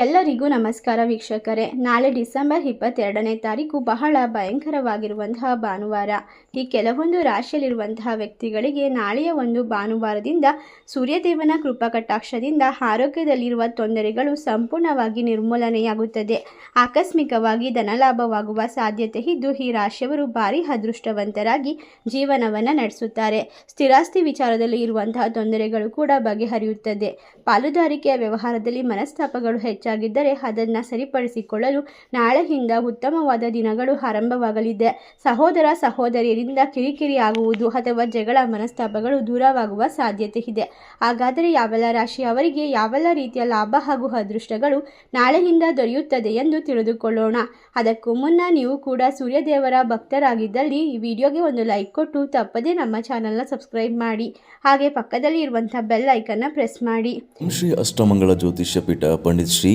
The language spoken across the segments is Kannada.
ಎಲ್ಲರಿಗೂ ನಮಸ್ಕಾರ ವೀಕ್ಷಕರೇ. ನಾಳೆ ಡಿಸೆಂಬರ್ ಇಪ್ಪತ್ತೆರಡನೇ ತಾರೀಕು ಬಹಳ ಭಯಂಕರವಾಗಿರುವಂತಹ ಭಾನುವಾರ. ಈ ಕೆಲವೊಂದು ರಾಶಿಯಲ್ಲಿರುವಂತಹ ವ್ಯಕ್ತಿಗಳಿಗೆ ನಾಳೆಯ ಒಂದು ಭಾನುವಾರದಿಂದ ಸೂರ್ಯದೇವನ ಕೃಪಾ ಕಟಾಕ್ಷದಿಂದ ಆರೋಗ್ಯದಲ್ಲಿರುವ ತೊಂದರೆಗಳು ಸಂಪೂರ್ಣವಾಗಿ ನಿರ್ಮೂಲನೆಯಾಗುತ್ತದೆ. ಆಕಸ್ಮಿಕವಾಗಿ ಧನಲಾಭವಾಗುವ ಸಾಧ್ಯತೆ ಇದ್ದು ಈ ರಾಶಿಯವರು ಭಾರಿ ಅದೃಷ್ಟವಂತರಾಗಿ ಜೀವನವನ್ನು ನಡೆಸುತ್ತಾರೆ. ಸ್ಥಿರಾಸ್ತಿ ವಿಚಾರದಲ್ಲಿ ಇರುವಂತಹ ತೊಂದರೆಗಳು ಕೂಡ ಬಗೆಹರಿಯುತ್ತದೆ. ಪಾಲುದಾರಿಕೆಯ ವ್ಯವಹಾರದಲ್ಲಿ ಮನಸ್ತಾಪಗಳು ಹೆಚ್ಚಾಗಿದ್ದರೆ ಅದನ್ನು ಸರಿಪಡಿಸಿಕೊಳ್ಳಲು ನಾಳೆಯಿಂದ ಉತ್ತಮವಾದ ದಿನಗಳು ಆರಂಭವಾಗಲಿದೆ. ಸಹೋದರ ಸಹೋದರಿಯರಿಂದ ಕಿರಿಕಿರಿ ಆಗುವುದು ಅಥವಾ ಜಗಳ ಮನಸ್ತಾಪಗಳು ದೂರವಾಗುವ ಸಾಧ್ಯತೆ ಇದೆ. ಹಾಗಾದರೆ ಯಾವೆಲ್ಲ ರಾಶಿಯವರಿಗೆ ಯಾವೆಲ್ಲ ರೀತಿಯ ಲಾಭ ಹಾಗೂ ಅದೃಷ್ಟಗಳು ನಾಳೆಯಿಂದ ದೊರೆಯುತ್ತದೆ ಎಂದು ತಿಳಿದುಕೊಳ್ಳೋಣ. ಅದಕ್ಕೂ ಮುನ್ನ ನೀವು ಕೂಡ ಸೂರ್ಯದೇವರ ಭಕ್ತರಾಗಿದ್ದಲ್ಲಿ ಈ ವಿಡಿಯೋಗೆ ಒಂದು ಲೈಕ್ ಕೊಟ್ಟು ತಪ್ಪದೇ ನಮ್ಮ ಚಾನಲ್ನ ಸಬ್ಸ್ಕ್ರೈಬ್ ಮಾಡಿ. ಹಾಗೆ ಪಕ್ಕದಲ್ಲಿ ಇರುವಂತಹ ಬೆಲ್ ಐಕನ್ನ ಪ್ರೆಸ್ ಮಾಡಿ. ಶ್ರೀ ಅಷ್ಟಮಂಗಳ ಜ್ಯೋತಿಷ್ಯ ಪೀಠ ಪಂಡಿತ್ ಶ್ರೀ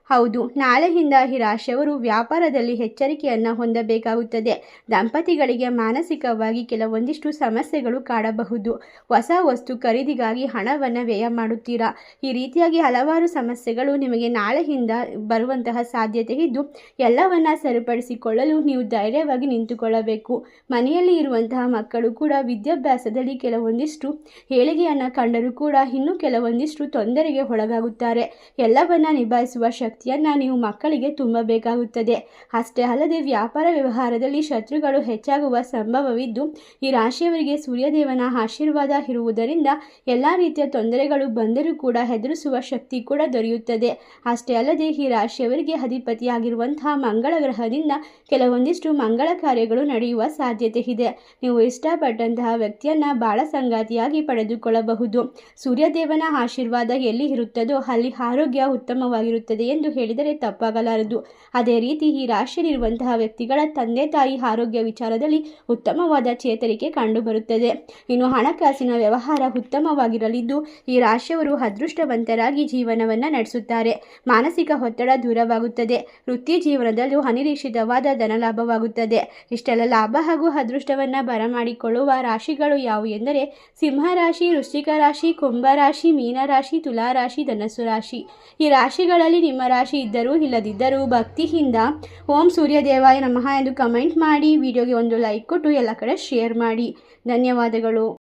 ಹೌದು, ನಾಳೆಯಿಂದ ಈ ರಾಶಿಯವರು ವ್ಯಾಪಾರದಲ್ಲಿ ಎಚ್ಚರಿಕೆಯನ್ನು ಹೊಂದಬೇಕಾಗುತ್ತದೆ. ದಂಪತಿಗಳಿಗೆ ಮಾನಸಿಕವಾಗಿ ಕೆಲವೊಂದಿಷ್ಟು ಸಮಸ್ಯೆಗಳು ಕಾಡಬಹುದು. ಹೊಸ ವಸ್ತು ಖರೀದಿಗಾಗಿ ಹಣವನ್ನು ವ್ಯಯ ಮಾಡುತ್ತೀರಾ? ಈ ರೀತಿಯಾಗಿ ಹಲವಾರು ಸಮಸ್ಯೆಗಳು ನಿಮಗೆ ನಾಳೆಯಿಂದ ಬರುವಂತಹ ಸಾಧ್ಯತೆ ಇದ್ದು, ಎಲ್ಲವನ್ನ ಸರಿಪಡಿಸಿಕೊಳ್ಳಲು ನೀವು ಧೈರ್ಯವಾಗಿ ನಿಂತುಕೊಳ್ಳಬೇಕು. ಮನೆಯಲ್ಲಿ ಇರುವಂತಹ ಮಕ್ಕಳು ಕೂಡ ವಿದ್ಯಾಭ್ಯಾಸದಲ್ಲಿ ಕೆಲವೊಂದಿಷ್ಟು ಏಳಿಗೆಯನ್ನು ಕಂಡರೂ ಕೂಡ ಇನ್ನೂ ಕೆಲವೊಂದಿಷ್ಟು ತೊಂದರೆಗೆ ಒಳಗಾಗುತ್ತಾರೆ. ಎಲ್ಲವನ್ನ ನಿಭಾಯಿಸುವ ಶಕ್ತಿಯನ್ನು ನೀವು ಮಕ್ಕಳಿಗೆ ತುಂಬಬೇಕಾಗುತ್ತದೆ. ಅಷ್ಟೇ ಅಲ್ಲದೆ ವ್ಯಾಪಾರ ವ್ಯವಹಾರದಲ್ಲಿ ಶತ್ರುಗಳು ಹೆಚ್ಚಾಗುವ ಸಂಭವವಿದ್ದು, ಈ ರಾಶಿಯವರಿಗೆ ಸೂರ್ಯದೇವನ ಆಶೀರ್ವಾದ ಇರುವುದರಿಂದ ಎಲ್ಲ ರೀತಿಯ ತೊಂದರೆಗಳು ಬಂದರೂ ಕೂಡ ಹೆದರಿಸುವ ಶಕ್ತಿ ಕೂಡ ದೊರೆಯುತ್ತದೆ. ಅಷ್ಟೇ ಅಲ್ಲದೆ ಈ ರಾಶಿಯವರಿಗೆ ಅಧಿಪತಿಯಾಗಿರುವಂತಹ ಮಂಗಳ ಗ್ರಹದಿಂದ ಕೆಲವೊಂದಿಷ್ಟು ಮಂಗಳ ಕಾರ್ಯಗಳು ನಡೆಯುವ ಸಾಧ್ಯತೆ ಇದೆ. ನೀವು ಇಷ್ಟಪಟ್ಟಂತಹ ವ್ಯಕ್ತಿಯನ್ನ ಬಾಳ ಸಂಗಾತಿಯಾಗಿ ಪಡೆದುಕೊಳ್ಳಬಹುದು. ಸೂರ್ಯದೇವನ ಆಶೀರ್ವಾದ ಎಲ್ಲಿ ಇರುತ್ತದೋ ಅಲ್ಲಿ ಆರೋಗ್ಯ ಉತ್ತಮವಾಗಿರುತ್ತದೆ ಎಂದು ಹೇಳಿದರೆ ತಪ್ಪಾಗಲಾರದು. ಅದೇ ರೀತಿ ಈ ರಾಶಿಯಲ್ಲಿರುವಂತಹ ವ್ಯಕ್ತಿಗಳ ತಂದೆ ತಾಯಿ ಆರೋಗ್ಯ ವಿಚಾರದಲ್ಲಿ ಉತ್ತಮವಾದ ಚೇತರಿಕೆ ಕಂಡುಬರುತ್ತದೆ. ಇನ್ನು ಹಣಕಾಸಿನ ವ್ಯವಹಾರ ಉತ್ತಮವಾಗಿರಲಿದ್ದು, ಈ ರಾಶಿಯವರು ಅದೃಷ್ಟವಂತರಾಗಿ ಜೀವನವನ್ನು ನಡೆಸುತ್ತಾರೆ. ಮಾನಸಿಕ ಒತ್ತಡ ದೂರವಾಗುತ್ತದೆ. ವೃತ್ತಿ ಜೀವನದಲ್ಲೂ ಅನಿರೀಕ್ಷಿತವಾದ ಧನಲಾಭವಾಗುತ್ತದೆ. ಇಷ್ಟೆಲ್ಲ ಲಾಭ ಹಾಗೂ ಅದೃಷ್ಟವನ್ನು ಬರಮಾಡಿಕೊಳ್ಳುವ ರಾಶಿಗಳು ಯಾವು ಎಂದರೆ ಸಿಂಹರಾಶಿ ವೃಶ್ಚಿಕ ರಾಶಿ ಕುಂಭರಾಶಿ ಮೀನರಾಶಿ ತುಲಾರಾಶಿ ಧನಸ್ಸು ರಾಶಿ. ಈ ರಾಶಿಗಳಲ್ಲಿ ನಿಮ್ಮ ರಾಶಿ ಇದ್ದರೂ ಇಲ್ಲದಿದ್ದರೂ ಭಕ್ತಿಯಿಂದ ಓಂ ಸೂರ್ಯದೇವಾಯ ನಮಃ ಎಂದು ಕಮೆಂಟ್ ಮಾಡಿ. ವಿಡಿಯೋಗೆ ಒಂದು ಲೈಕ್ ಕೊಟ್ಟು ಎಲ್ಲ ಕಡೆ ಶೇರ್ ಮಾಡಿ. ಧನ್ಯವಾದಗಳು.